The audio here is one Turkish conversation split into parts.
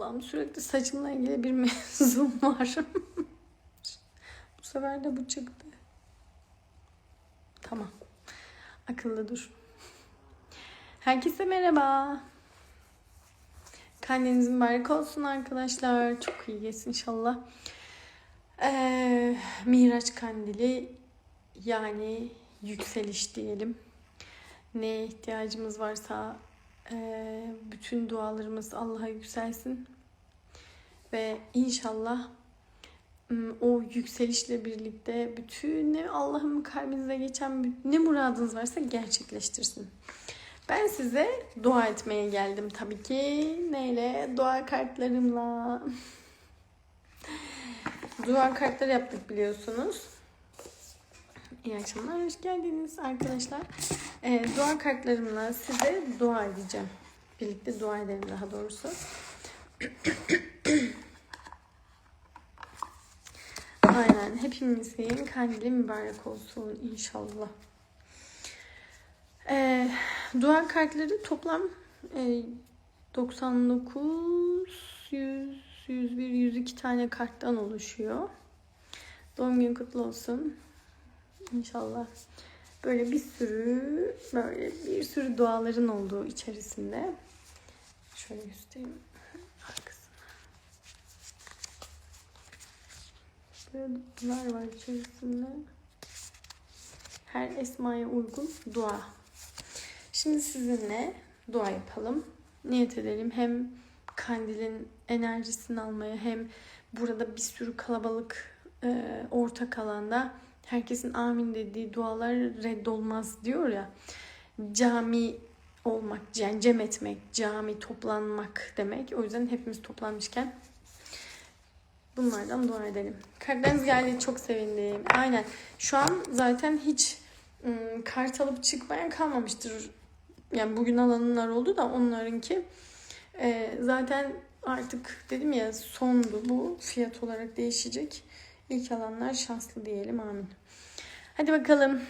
Allah'ım sürekli saçımla ilgili bir mevzum var. bu sefer de bu çıktı. Tamam. Akıllı dur. Herkese merhaba. Kendiniz mübarek olsun arkadaşlar. Çok iyi geçsin inşallah. Ee, Miraç kandili yani yükseliş diyelim. Neye ihtiyacımız varsa e, bütün dualarımız Allah'a yükselsin. Ve inşallah o yükselişle birlikte bütün ne Allah'ın kalbinize geçen ne muradınız varsa gerçekleştirsin. Ben size dua etmeye geldim tabii ki. Neyle? Dua kartlarımla. dua kartları yaptık biliyorsunuz. İyi akşamlar, hoş geldiniz arkadaşlar. Ee, dua kartlarımla size dua edeceğim. Birlikte dua edelim daha doğrusu. Aynen, hepimizin kandili mübarek olsun inşallah. Ee, dua kartları toplam e, 99, 100, 101, 102 tane karttan oluşuyor. Doğum günün kutlu olsun. İnşallah. Böyle bir sürü böyle bir sürü duaların olduğu içerisinde. Şöyle göstereyim arkasını. Böyle dualar var içerisinde. Her esmaya uygun dua. Şimdi sizinle dua yapalım. Niyet edelim. Hem kandilin enerjisini almaya hem burada bir sürü kalabalık e, ortak alanda herkesin amin dediği dualar reddolmaz diyor ya. Cami olmak, yani cem etmek, cami toplanmak demek. O yüzden hepimiz toplanmışken bunlardan dua edelim. Kartlarınız geldi çok sevindim. Aynen. Şu an zaten hiç ım, kart alıp çıkmaya kalmamıştır. Yani bugün alanlar oldu da onlarınki e, zaten artık dedim ya sondu bu. Fiyat olarak değişecek. İlk alanlar şanslı diyelim. Amin. Hadi bakalım.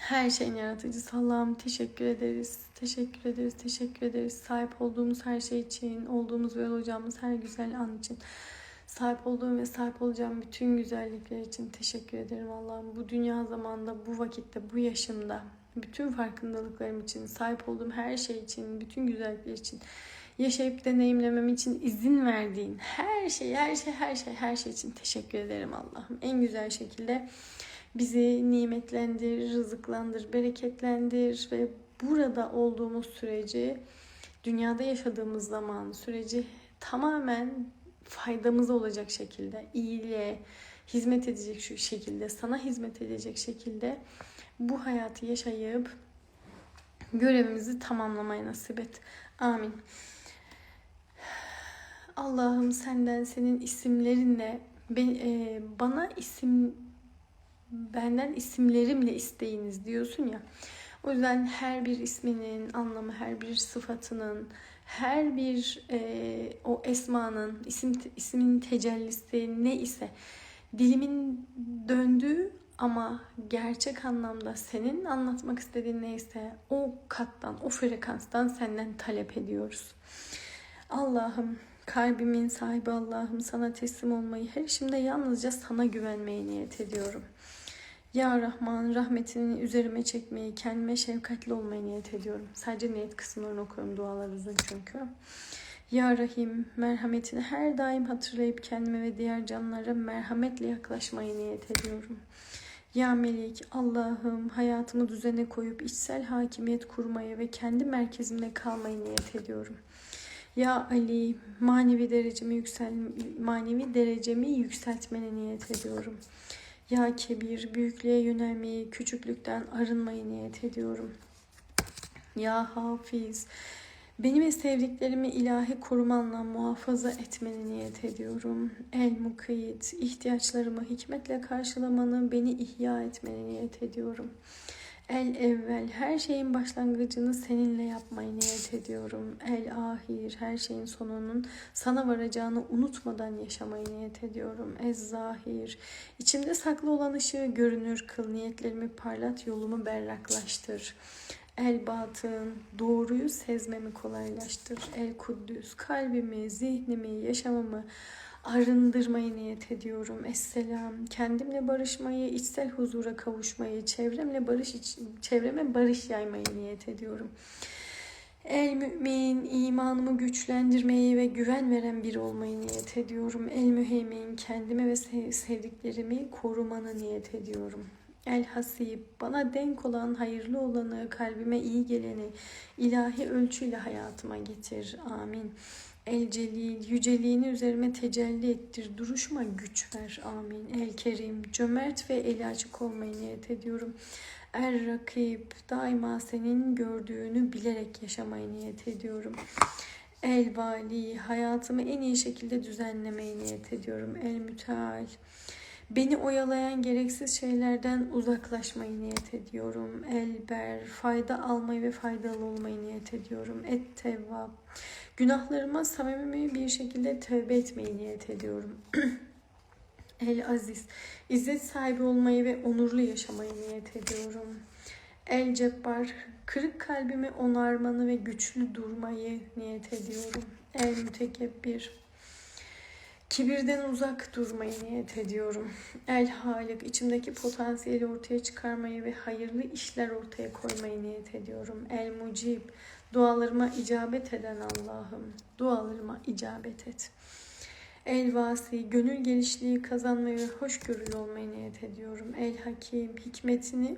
Her şeyin yaratıcısı Allah'ım teşekkür ederiz. Teşekkür ederiz, teşekkür ederiz. Sahip olduğumuz her şey için, olduğumuz ve olacağımız her güzel an için. Sahip olduğum ve sahip olacağım bütün güzellikler için teşekkür ederim Allah'ım. Bu dünya zamanda, bu vakitte, bu yaşımda, bütün farkındalıklarım için, sahip olduğum her şey için, bütün güzellikler için, yaşayıp deneyimlemem için izin verdiğin her şey, her şey, her şey, her şey için teşekkür ederim Allah'ım. En güzel şekilde bizi nimetlendir, rızıklandır, bereketlendir ve burada olduğumuz süreci, dünyada yaşadığımız zaman süreci tamamen faydamıza olacak şekilde, iyiliğe hizmet edecek şu şekilde, sana hizmet edecek şekilde bu hayatı yaşayıp görevimizi tamamlamaya nasip et. Amin. Allah'ım senden senin isimlerinle e, bana isim benden isimlerimle isteyiniz diyorsun ya. O yüzden her bir isminin anlamı, her bir sıfatının, her bir e, o esmanın, isim ismin tecellisi ne ise dilimin döndüğü ama gerçek anlamda senin anlatmak istediğin neyse o kattan, o frekanstan senden talep ediyoruz. Allah'ım kalbimin sahibi Allah'ım sana teslim olmayı her işimde yalnızca sana güvenmeyi niyet ediyorum. Ya Rahman rahmetini üzerime çekmeyi, kendime şefkatli olmayı niyet ediyorum. Sadece niyet kısımlarını okuyorum. Dualar uzun çünkü. Ya Rahim merhametini her daim hatırlayıp kendime ve diğer canlılara merhametle yaklaşmayı niyet ediyorum. Ya Melik Allah'ım hayatımı düzene koyup içsel hakimiyet kurmayı ve kendi merkezimde kalmayı niyet ediyorum. Ya Ali manevi derecemi yüksel manevi derecemi yükseltmene niyet ediyorum. Ya Kebir, büyüklüğe yönelmeyi, küçüklükten arınmayı niyet ediyorum. Ya Hafiz, beni ve sevdiklerimi ilahi korumanla muhafaza etmeni niyet ediyorum. El Mukayit, ihtiyaçlarımı hikmetle karşılamanı, beni ihya etmeni niyet ediyorum. El evvel her şeyin başlangıcını seninle yapmayı niyet ediyorum. El ahir her şeyin sonunun sana varacağını unutmadan yaşamayı niyet ediyorum. Ez zahir içimde saklı olan ışığı görünür kıl niyetlerimi parlat yolumu berraklaştır. El batın doğruyu sezmemi kolaylaştır. El kuddüs kalbimi, zihnimi, yaşamımı arındırmayı niyet ediyorum. Esselam. Kendimle barışmayı, içsel huzura kavuşmayı, çevremle barış çevreme barış yaymayı niyet ediyorum. El mümin, imanımı güçlendirmeyi ve güven veren biri olmayı niyet ediyorum. El müheymin, kendime ve sevdiklerimi korumanı niyet ediyorum. El hasib, bana denk olan, hayırlı olanı, kalbime iyi geleni, ilahi ölçüyle hayatıma getir. Amin. El celil, yüceliğini üzerime tecelli ettir. Duruşuma güç ver. Amin. El kerim, cömert ve eli açık olmayı niyet ediyorum. Er rakib, daima senin gördüğünü bilerek yaşamayı niyet ediyorum. El vali, hayatımı en iyi şekilde düzenlemeyi niyet ediyorum. El müteal, beni oyalayan gereksiz şeylerden uzaklaşmayı niyet ediyorum. El ber, fayda almayı ve faydalı olmayı niyet ediyorum. Et tevvab, günahlarıma samimi bir şekilde tövbe etmeyi niyet ediyorum. El aziz, İzzet sahibi olmayı ve onurlu yaşamayı niyet ediyorum. El cebbar, kırık kalbimi onarmanı ve güçlü durmayı niyet ediyorum. El mütekebbir, kibirden uzak durmayı niyet ediyorum. El halik, içimdeki potansiyeli ortaya çıkarmayı ve hayırlı işler ortaya koymayı niyet ediyorum. El mucib, dualarıma icabet eden Allah'ım, dualarıma icabet et. El vasi, gönül genişliği kazanmayı ve hoşgörülü olmayı niyet ediyorum. El hakim, hikmetini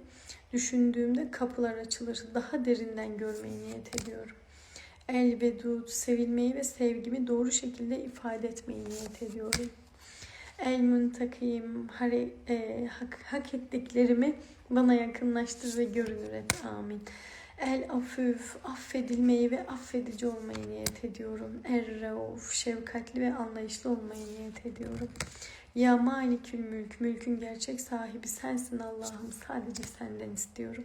düşündüğümde kapılar açılır. Daha derinden görmeyi niyet ediyorum. El vedud, sevilmeyi ve sevgimi doğru şekilde ifade etmeyi niyet ediyorum. El muntakim, e, hak, hak ettiklerimi bana yakınlaştır ve görünür et. Amin. El afüf, affedilmeyi ve affedici olmayı niyet ediyorum. Er rauf, şefkatli ve anlayışlı olmayı niyet ediyorum. Ya malikül mülk, mülkün gerçek sahibi sensin Allah'ım. Sadece senden istiyorum.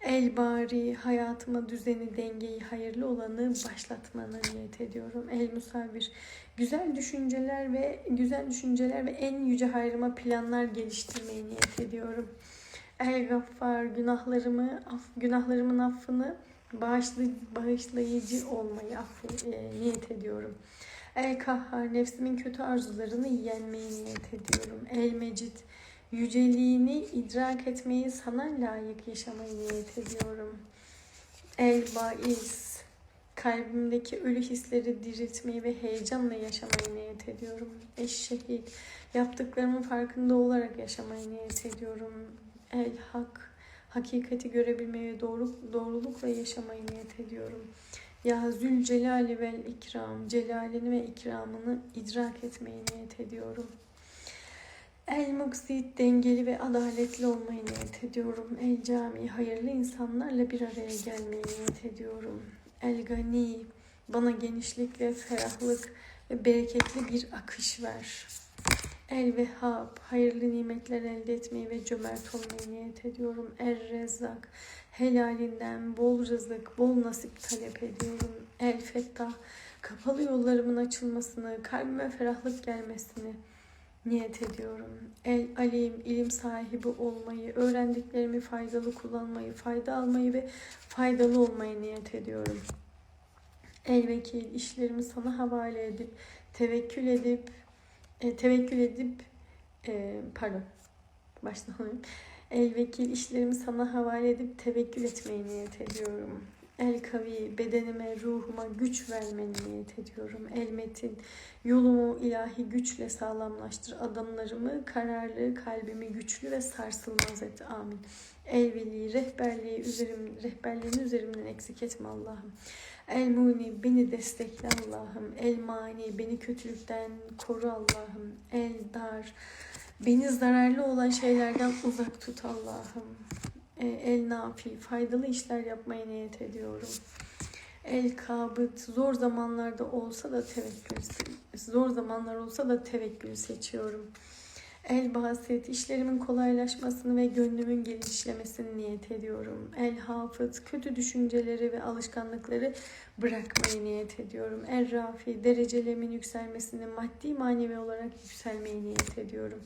El bari, hayatıma düzeni, dengeyi, hayırlı olanı başlatmanı niyet ediyorum. El musavir, güzel düşünceler ve güzel düşünceler ve en yüce hayrıma planlar geliştirmeyi niyet ediyorum. El Gaffar günahlarımı, af, günahlarımın affını bağışlı, bağışlayıcı olmayı affı, e, niyet ediyorum. El Kahhar nefsimin kötü arzularını yenmeyi niyet ediyorum. El Mecid yüceliğini idrak etmeyi sana layık yaşamayı niyet ediyorum. El Baiz kalbimdeki ölü hisleri diriltmeyi ve heyecanla yaşamayı niyet ediyorum. Eşşehid yaptıklarımın farkında olarak yaşamayı niyet ediyorum el hak, hakikati görebilmeyi ve doğru, doğrulukla yaşamayı niyet ediyorum. Ya Zülcelali vel ikram, celalini ve ikramını idrak etmeyi niyet ediyorum. El muksit, dengeli ve adaletli olmayı niyet ediyorum. El cami, hayırlı insanlarla bir araya gelmeyi niyet ediyorum. El gani, bana genişlik ve ferahlık ve bereketli bir akış ver. El Vehhab, hayırlı nimetler elde etmeyi ve cömert olmayı niyet ediyorum. El Rezzak, helalinden bol rızık, bol nasip talep ediyorum. El Fettah, kapalı yollarımın açılmasını, kalbime ferahlık gelmesini niyet ediyorum. El Alim, ilim sahibi olmayı, öğrendiklerimi faydalı kullanmayı, fayda almayı ve faydalı olmayı niyet ediyorum. El Vekil, işlerimi sana havale edip, tevekkül edip, e, tevekkül edip e, pardon baştan alayım. Vekil işlerimi sana havale edip tevekkül etmeyi niyet ediyorum. El kavi bedenime, ruhuma güç vermeni niyet ediyorum. El metin yolumu ilahi güçle sağlamlaştır. Adımlarımı kararlı, kalbimi güçlü ve sarsılmaz et. Amin. El veli rehberliği üzerim, rehberliğini üzerimden eksik etme Allah'ım. El muni beni destekle Allah'ım. El mani beni kötülükten koru Allah'ım. El dar beni zararlı olan şeylerden uzak tut Allah'ım. E, el nafi faydalı işler yapmaya niyet ediyorum. El kabıt zor zamanlarda olsa da tevekkül zor zamanlar olsa da tevekkül seçiyorum. El basit, işlerimin kolaylaşmasını ve gönlümün genişlemesini niyet ediyorum. El hafız, kötü düşünceleri ve alışkanlıkları bırakmayı niyet ediyorum. El rafi, derecelerimin yükselmesini maddi manevi olarak yükselmeyi niyet ediyorum.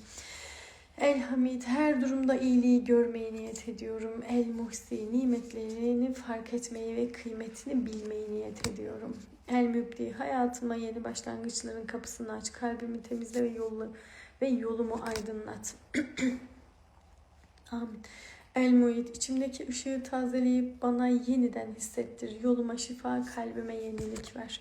El Hamid her durumda iyiliği görmeyi niyet ediyorum. El Muhsi nimetlerini fark etmeyi ve kıymetini bilmeyi niyet ediyorum. El Mübdi hayatıma yeni başlangıçların kapısını aç. Kalbimi temizle ve yolu ve yolumu aydınlat. Amin. El Muhit içimdeki ışığı tazeleyip bana yeniden hissettir. Yoluma şifa, kalbime yenilik ver.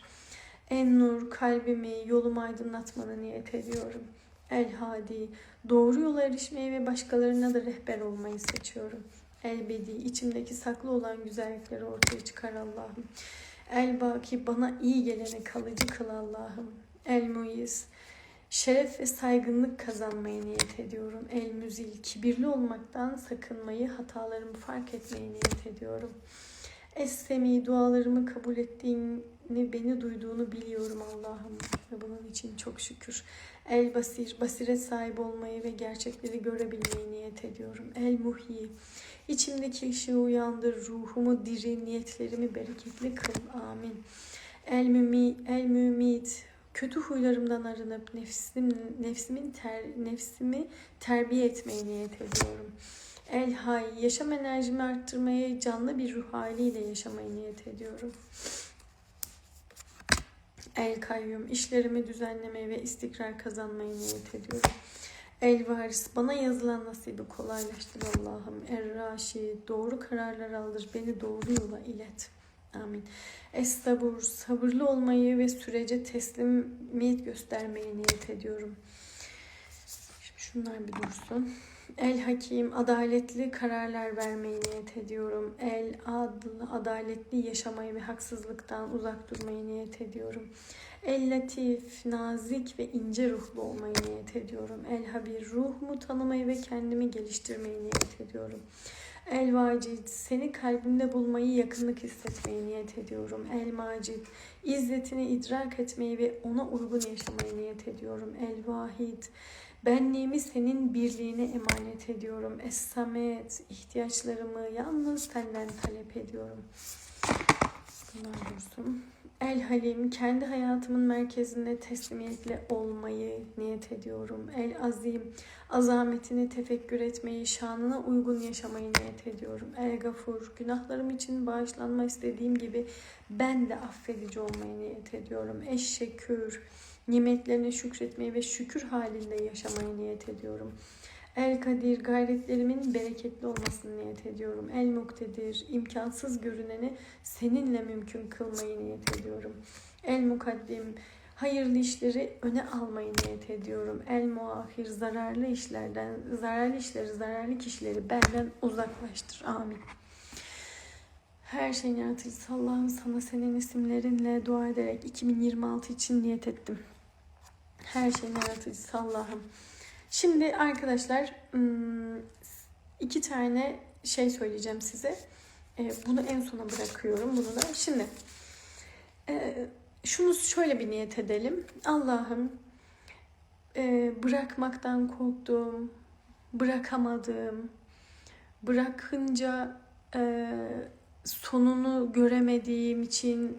En nur kalbimi, yolumu aydınlatmanı niyet ediyorum. El Hadi doğru yola erişmeyi ve başkalarına da rehber olmayı seçiyorum. El Bedi içimdeki saklı olan güzellikleri ortaya çıkar Allah'ım. El Baki bana iyi geleni kalıcı kıl Allah'ım. El Muiz şeref ve saygınlık kazanmayı niyet ediyorum. El Müzil kibirli olmaktan sakınmayı, hatalarımı fark etmeyi niyet ediyorum. Es-Semi dualarımı kabul ettiğini, beni duyduğunu biliyorum Allah'ım ve bunun için çok şükür. El Basir, basiret sahibi olmayı ve gerçekleri görebilmeyi niyet ediyorum. El Muhyi, içimdeki ışığı uyandır, ruhumu diri, niyetlerimi bereketli kıl. Amin. El Mümi, El Mümit, kötü huylarımdan arınıp nefsim, nefsimin ter, nefsimi terbiye etmeyi niyet ediyorum. El Hay, yaşam enerjimi arttırmayı, canlı bir ruh haliyle yaşamayı niyet ediyorum. El Kayyum, işlerimi düzenlemeyi ve istikrar kazanmayı niyet ediyorum. El Varis, bana yazılan nasibi kolaylaştır Allah'ım. Er Raşi, doğru kararlar aldır, beni doğru yola ilet. Amin. Es-sabur, sabırlı olmayı ve sürece teslimiyet göstermeyi niyet ediyorum. Şimdi şunlar bir dursun. El Hakim, adaletli kararlar vermeyi niyet ediyorum. El Adl, adaletli yaşamayı ve haksızlıktan uzak durmayı niyet ediyorum. El Latif, nazik ve ince ruhlu olmayı niyet ediyorum. El Habir, ruhumu tanımayı ve kendimi geliştirmeyi niyet ediyorum. El Vacid, seni kalbimde bulmayı, yakınlık hissetmeyi niyet ediyorum. El Macid, izzetini idrak etmeyi ve ona uygun yaşamayı niyet ediyorum. El Vahid, benliğimi senin birliğine emanet ediyorum. Es-Samet, ihtiyaçlarımı yalnız senden talep ediyorum. Bunlar dursun. El Halim, kendi hayatımın merkezinde teslimiyetle olmayı niyet ediyorum. El Azim, azametini tefekkür etmeyi, şanına uygun yaşamayı niyet ediyorum. El Gafur, günahlarım için bağışlanma istediğim gibi ben de affedici olmayı niyet ediyorum. Eşşekür, nimetlerine şükretmeyi ve şükür halinde yaşamayı niyet ediyorum. El Kadir gayretlerimin bereketli olmasını niyet ediyorum. El Muktedir imkansız görüneni seninle mümkün kılmayı niyet ediyorum. El Mukaddim hayırlı işleri öne almayı niyet ediyorum. El Muahir zararlı işlerden, zararlı işleri, zararlı kişileri benden uzaklaştır. Amin. Her şeyin yaratıcısı Allah'ım sana senin isimlerinle dua ederek 2026 için niyet ettim. Her şeyin yaratıcısı Allah'ım. Şimdi arkadaşlar iki tane şey söyleyeceğim size. Bunu en sona bırakıyorum. Bunu da şimdi şunu şöyle bir niyet edelim. Allah'ım bırakmaktan korktuğum, bırakamadığım, bırakınca sonunu göremediğim için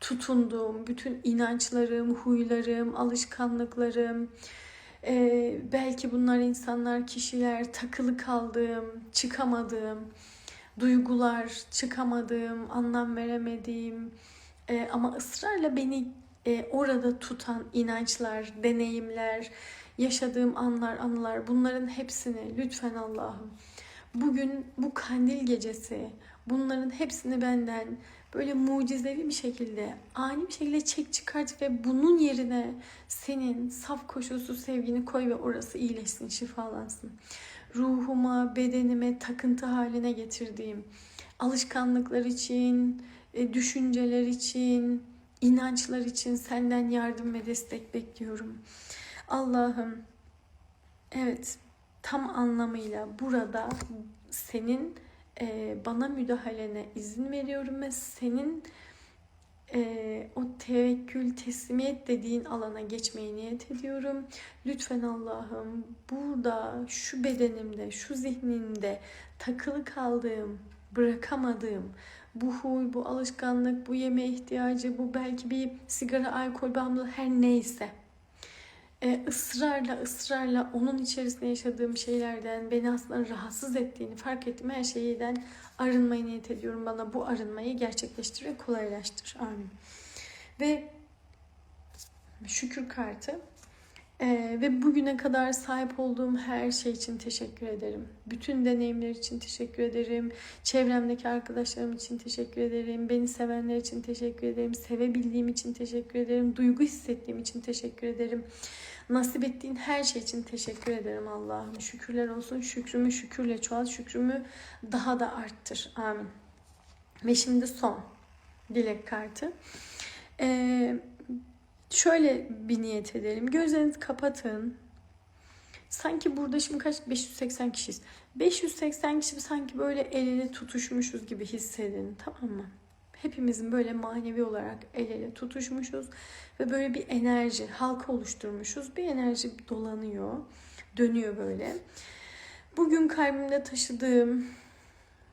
tutunduğum bütün inançlarım, huylarım, alışkanlıklarım, ee, belki bunlar insanlar, kişiler, takılı kaldığım, çıkamadığım, duygular, çıkamadığım, anlam veremediğim e, ama ısrarla beni e, orada tutan inançlar, deneyimler, yaşadığım anlar, anılar bunların hepsini lütfen Allah'ım bugün bu kandil gecesi bunların hepsini benden böyle mucizevi bir şekilde ani bir şekilde çek çıkart ve bunun yerine senin saf koşulsuz sevgini koy ve orası iyileşsin, şifalansın. Ruhuma, bedenime takıntı haline getirdiğim alışkanlıklar için, e, düşünceler için, inançlar için senden yardım ve destek bekliyorum. Allah'ım evet tam anlamıyla burada senin e, bana müdahalene izin veriyorum ve senin e, o tevekkül, teslimiyet dediğin alana geçmeyi niyet ediyorum. Lütfen Allah'ım burada, şu bedenimde, şu zihnimde takılı kaldığım, bırakamadığım bu huy, bu alışkanlık, bu yeme ihtiyacı, bu belki bir sigara, alkol bağımlılığı her neyse e, ısrarla ısrarla onun içerisinde yaşadığım şeylerden beni aslında rahatsız ettiğini fark ettim. Her şeyden arınmayı niyet ediyorum. Bana bu arınmayı gerçekleştir ve kolaylaştır. Amin. Ve şükür kartı. Ee, ve bugüne kadar sahip olduğum her şey için teşekkür ederim. Bütün deneyimler için teşekkür ederim. Çevremdeki arkadaşlarım için teşekkür ederim. Beni sevenler için teşekkür ederim. Sevebildiğim için teşekkür ederim. Duygu hissettiğim için teşekkür ederim. Nasip ettiğin her şey için teşekkür ederim Allah'ım. Şükürler olsun. Şükrümü şükürle çoğalt. Şükrümü daha da arttır. Amin. Ve şimdi son dilek kartı. Ee, şöyle bir niyet edelim. Gözlerinizi kapatın. Sanki burada şimdi kaç? 580 kişiyiz. 580 kişi sanki böyle el ele tutuşmuşuz gibi hissedin. Tamam mı? Hepimizin böyle manevi olarak el ele tutuşmuşuz ve böyle bir enerji, halka oluşturmuşuz. Bir enerji dolanıyor, dönüyor böyle. Bugün kalbimde taşıdığım,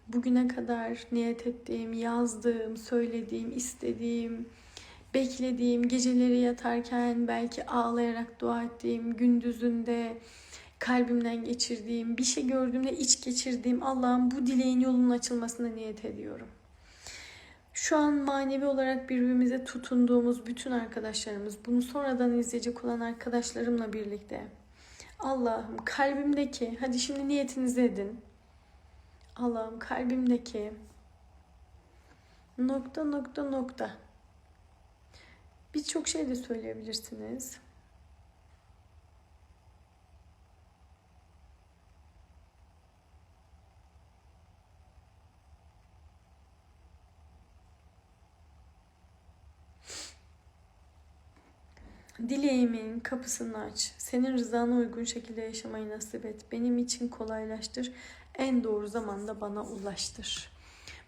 bugüne kadar niyet ettiğim, yazdığım, söylediğim, istediğim, beklediğim, geceleri yatarken belki ağlayarak dua ettiğim, gündüzünde kalbimden geçirdiğim, bir şey gördüğümde iç geçirdiğim Allah'ım bu dileğin yolunun açılmasına niyet ediyorum. Şu an manevi olarak birbirimize tutunduğumuz bütün arkadaşlarımız, bunu sonradan izleyecek olan arkadaşlarımla birlikte Allah'ım kalbimdeki, hadi şimdi niyetinizi edin. Allah'ım kalbimdeki nokta nokta nokta Birçok şey de söyleyebilirsiniz. Dileğimin kapısını aç. Senin rızana uygun şekilde yaşamayı nasip et. Benim için kolaylaştır. En doğru zamanda bana ulaştır.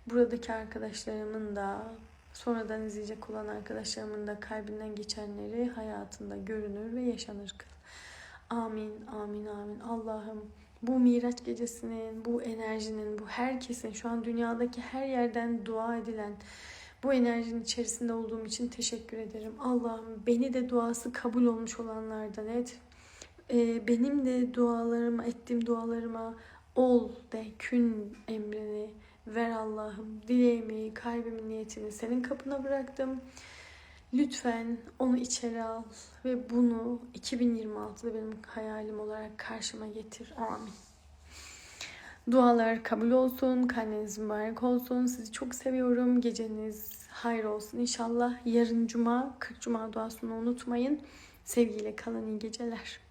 Buradaki arkadaşlarımın da sonradan izleyecek olan arkadaşlarımın da kalbinden geçenleri hayatında görünür ve yaşanır kıl. Amin, amin, amin. Allah'ım bu Miraç gecesinin, bu enerjinin, bu herkesin şu an dünyadaki her yerden dua edilen bu enerjinin içerisinde olduğum için teşekkür ederim. Allah'ım beni de duası kabul olmuş olanlardan et. Ee, benim de dualarıma, ettiğim dualarıma ol de, kün emrini ver Allah'ım. Dileğimi, kalbimin niyetini senin kapına bıraktım. Lütfen onu içeri al ve bunu 2026'da benim hayalim olarak karşıma getir. Amin. Dualar kabul olsun, kalbiniz mübarek olsun. Sizi çok seviyorum. Geceniz hayır olsun inşallah. Yarın cuma, 40 cuma duasını unutmayın. Sevgiyle kalın iyi geceler.